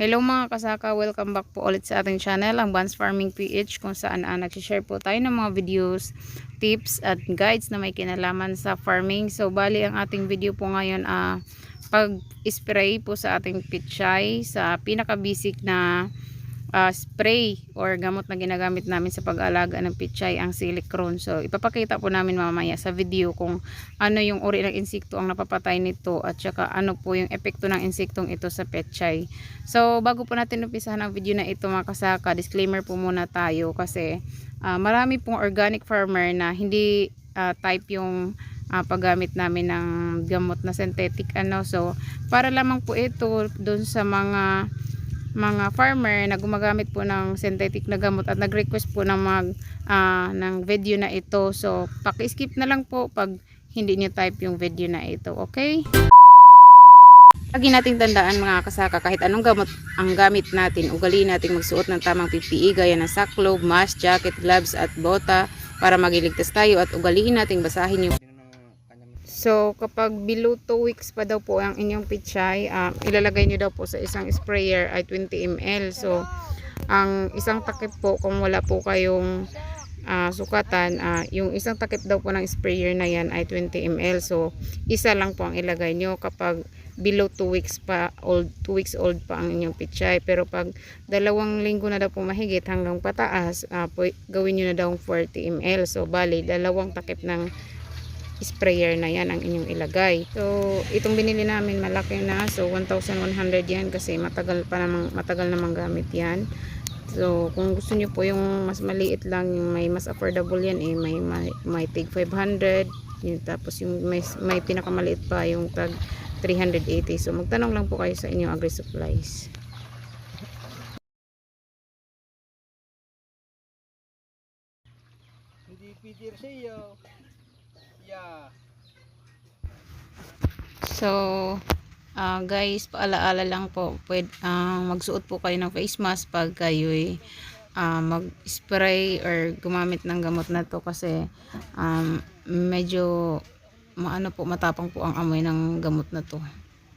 Hello mga kasaka, welcome back po ulit sa ating channel, ang Bans Farming PH kung saan uh, nagsishare po tayo ng mga videos, tips at guides na may kinalaman sa farming. So bali ang ating video po ngayon uh, pag-spray po sa ating pichay sa pinaka-basic na uh, spray or gamot na ginagamit namin sa pag-alaga ng pichay ang silicone. So ipapakita po namin mamaya sa video kung ano yung uri ng insekto ang napapatay nito at saka ano po yung epekto ng insektong ito sa pechay. So bago po natin umpisahan ang video na ito mga kasaka, disclaimer po muna tayo kasi uh, marami pong organic farmer na hindi uh, type yung uh, paggamit namin ng gamot na synthetic ano. So para lamang po ito doon sa mga mga farmer na gumagamit po ng synthetic na gamot at nag-request po ng mag uh, ng video na ito. So, paki-skip na lang po pag hindi niyo type yung video na ito, okay? Lagi nating tandaan mga kasaka kahit anong gamot ang gamit natin, ugaliin nating magsuot ng tamang PPE gaya ng sacklobe, mask, jacket, gloves at bota para magiligtas tayo at ugaliin nating basahin yung So, kapag below 2 weeks pa daw po ang inyong pichay, uh, ilalagay nyo daw po sa isang sprayer ay 20 ml. So, ang isang takip po, kung wala po kayong uh, sukatan, uh, yung isang takip daw po ng sprayer na yan ay 20 ml. So, isa lang po ang ilagay nyo kapag below 2 weeks pa old 2 weeks old pa ang inyong pichay pero pag dalawang linggo na daw po mahigit hanggang pataas uh, po, gawin niyo na daw 40 ml so bali dalawang takip ng sprayer na yan ang inyong ilagay. So, itong binili namin malaki na. So, 1,100 yan kasi matagal pa namang, matagal namang gamit yan. So, kung gusto niyo po yung mas maliit lang, yung may mas affordable yan eh, may, may, may tig 500. Yun, tapos yung may, may pinakamaliit pa yung tag 380. So, magtanong lang po kayo sa inyong agri-supplies. Hindi Peter siya. Yeah. So, uh, guys, paalaala lang po, pwede, uh, magsuot po kayo ng face mask pag kayo uh, mag-spray or gumamit ng gamot na to kasi um, medyo maano po, matapang po ang amoy ng gamot na to.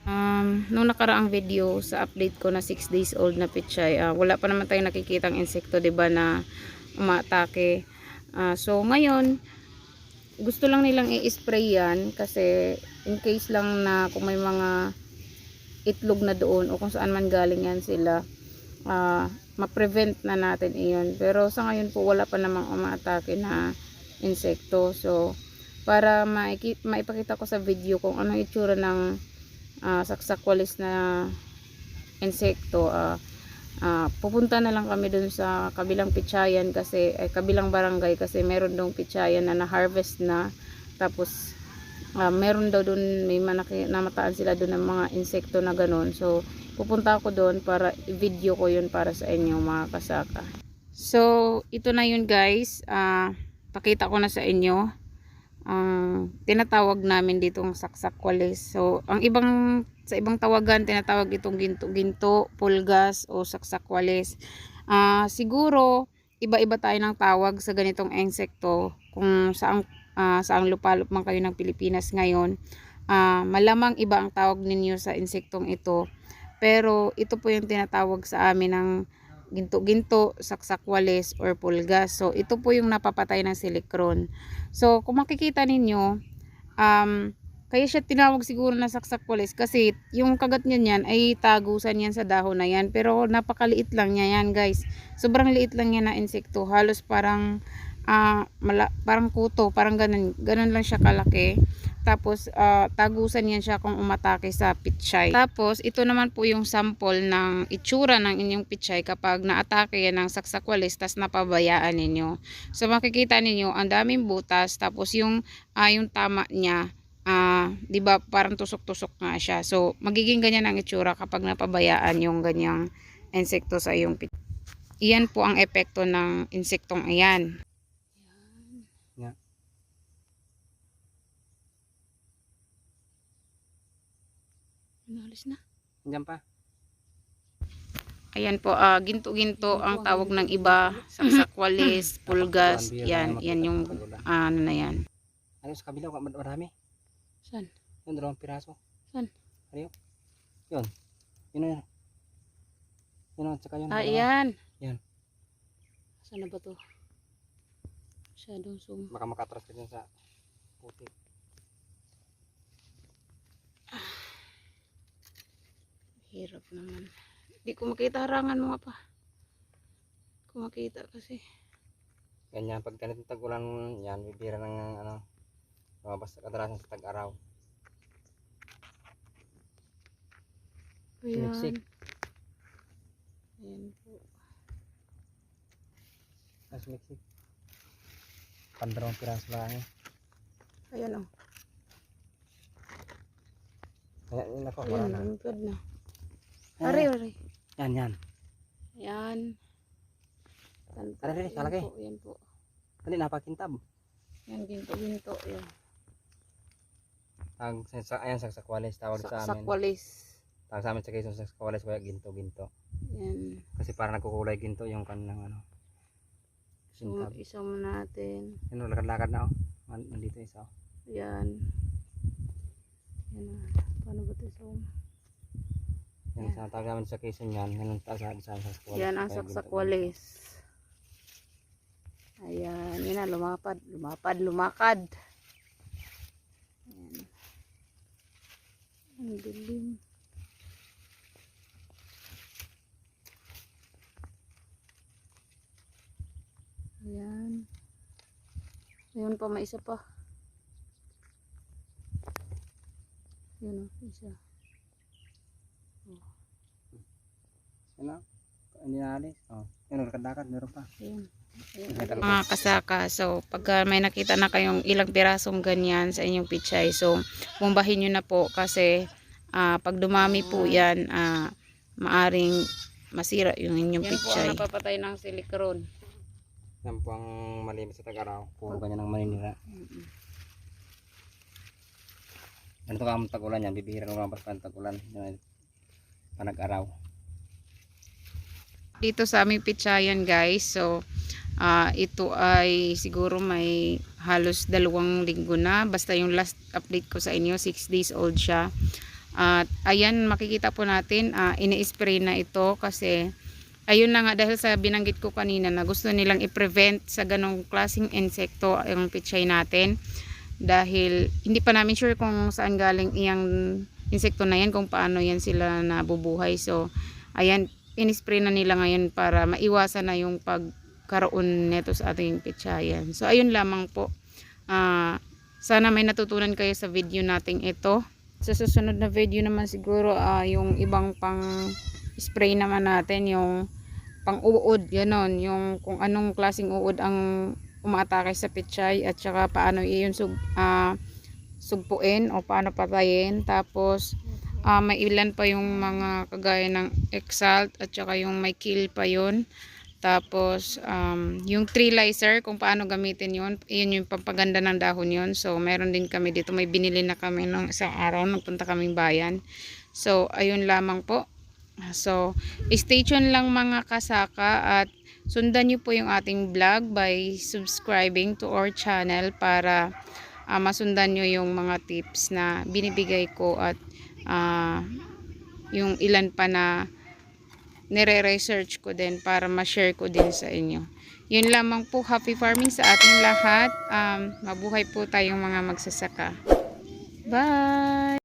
Um, nung nakaraang video sa update ko na 6 days old na pichay, uh, wala pa naman tayong nakikitang insekto, 'di ba na umatake. Uh, so ngayon, gusto lang nilang i-spray yan kasi in case lang na kung may mga itlog na doon o kung saan man galing yan sila uh, ma-prevent na natin iyon. Pero sa ngayon po wala pa namang umaatake na insekto. So para maipakita ko sa video kung ano itsura ng uh, saksakwalis na insekto uh, uh, pupunta na lang kami dun sa kabilang pitsayan kasi ay kabilang barangay kasi meron dong pitsayan na na-harvest na. Tapos uh, meron daw dun may manaki, namataan sila dun ng mga insekto na ganun. So pupunta ako doon para video ko yun para sa inyo mga kasaka. So ito na yun guys. Uh, pakita ko na sa inyo ang uh, tinatawag namin ditong saksak-walis. So, ang ibang sa ibang tawagan tinatawag itong ginto-ginto, pulgas o saksak-walis. Uh, siguro iba-iba tayo ng tawag sa ganitong insekto kung saang uh, saang lupalop man kayo ng Pilipinas ngayon. Uh, malamang iba ang tawag ninyo sa insektong ito. Pero ito po yung tinatawag sa amin ng ginto-ginto, saksakwales or pulgas. So ito po yung napapatay ng silikron. So kung makikita ninyo, um, kaya siya tinawag siguro na saksakwales kasi yung kagat niya niyan ay tagusan yan sa dahon na yan. Pero napakaliit lang niya yan guys. Sobrang liit lang yan na insekto. Halos parang uh, mala, parang kuto, parang ganun, ganun lang siya kalaki. Tapos, uh, tagusan yan siya kung umatake sa pichay. Tapos, ito naman po yung sample ng itsura ng inyong pichay kapag naatake yan ng saksakwalis, tas napabayaan ninyo. So, makikita ninyo, ang daming butas, tapos yung, uh, yung tama niya, uh, di ba parang tusok-tusok nga siya. So, magiging ganyan ang itsura kapag napabayaan yung ganyang insekto sa iyong pichay. Iyan po ang epekto ng insektong ayan. Inalis na. Diyan pa. Ayan po, uh, ginto-ginto ang tawag ng iba, saksakwalis, pulgas, yan, yan yung uh, ano na yan. Ano sa kabila, marami? Saan? Yung dalawang piraso. Saan? Ano yun? Yun. Yun yun. Yun, at saka yun. Ah, yan. Yan. Saan na ba to? Masyadong zoom. Baka makatras ka dyan sa putik. Hirap naman. Hindi ko makita harangan mo nga pa. Hindi ko makita kasi. Ganyan, pag ganitong tag-ulan yan, bibira ng ano, lumabas kadalasan sa tag-araw. Ayan. Siniksik. Ayan po. Mas miksik. Pandarong piraso lang eh. Ayan o. Kaya yun ako, wala Ayan, na. lumipad na. Ah, Ari, ari. Yan, yan. Ayan. Yan po. Ari, ari, Yan po, Yan po. Dali, napakintab. Yan, ginto-ginto. Yan. Ang sa, ayan, saksakwales tawag sa, amin. Sakwalis. Tawag sa amin sa Quezon, saksakwales kaya ginto, ginto. Yan. Kasi parang nagkukulay ginto yung kanilang ano. So, Sintab. isa mo natin. Yan, lakad-lakad na oh. Nandito isa oh. Yan. Yan na. Paano ba ito zoom? Yan, sa tawag namin sa Quezon yan. Yan ang tawag sa sa saksakwales. Yan ang saksakwalis. Ayan. Yan na. Lumapad. Lumapad. Lumakad. Ayan. Ang dilim. Ayan. Ayun pa, may isa pa. Yun o, isa. ginto. Yan oh. Hindi na alis. Oh. Yan, lakad-lakad. Meron pa. Ko. mga kasaka. So, pagka may nakita na kayong ilang pirasong ganyan sa inyong pichay, so, bumbahin nyo na po kasi ah, pag dumami po yan, ah, maaring masira yung inyong pichay. Yan po ang napapatay ng silikron. Yan po ang malimit sa tag-araw. Puro ganyan ang maninira. Ganito ka ang tag-ulan yan. Bibihira ng ang tag-ulan. Panag-araw. Dito sa aming pitchayan guys, so, ah, ito ay siguro may halos dalawang linggo na. Basta yung last update ko sa inyo, 6 days old siya. At ayan, makikita po natin, ah, ini-spray na ito kasi ayun na nga dahil sa binanggit ko kanina na gusto nilang i-prevent sa ganong klaseng insekto ang pichay natin. Dahil hindi pa namin sure kung saan galing iyang insekto na yan, kung paano yan sila nabubuhay. So, ayan, in-spray na nila ngayon para maiwasan na yung pagkaroon nito sa ating pitsayan. So, ayun lamang po. Ah, sana may natutunan kayo sa video nating ito. Sa susunod na video naman siguro ah, yung ibang pang spray naman natin yung pang uod ganon yung kung anong klaseng uod ang umaatake sa pichay at saka paano iyon sug, ah, sugpuin o paano patayin tapos ah, may ilan pa yung mga kagaya ng exalt at saka yung may kill pa yun. Tapos um, yung tree licer kung paano gamitin yun yun yung pampaganda ng dahon yun. So meron din kami dito. May binili na kami ng isang araw nagpunta kaming bayan. So ayun lamang po. So stay tuned lang mga kasaka at sundan nyo po yung ating vlog by subscribing to our channel para ah, masundan nyo yung mga tips na binibigay ko at ah, yung ilan pa na nire-research ko din para ma-share ko din sa inyo. Yun lamang po, happy farming sa ating lahat. Um, mabuhay po tayong mga magsasaka. Bye!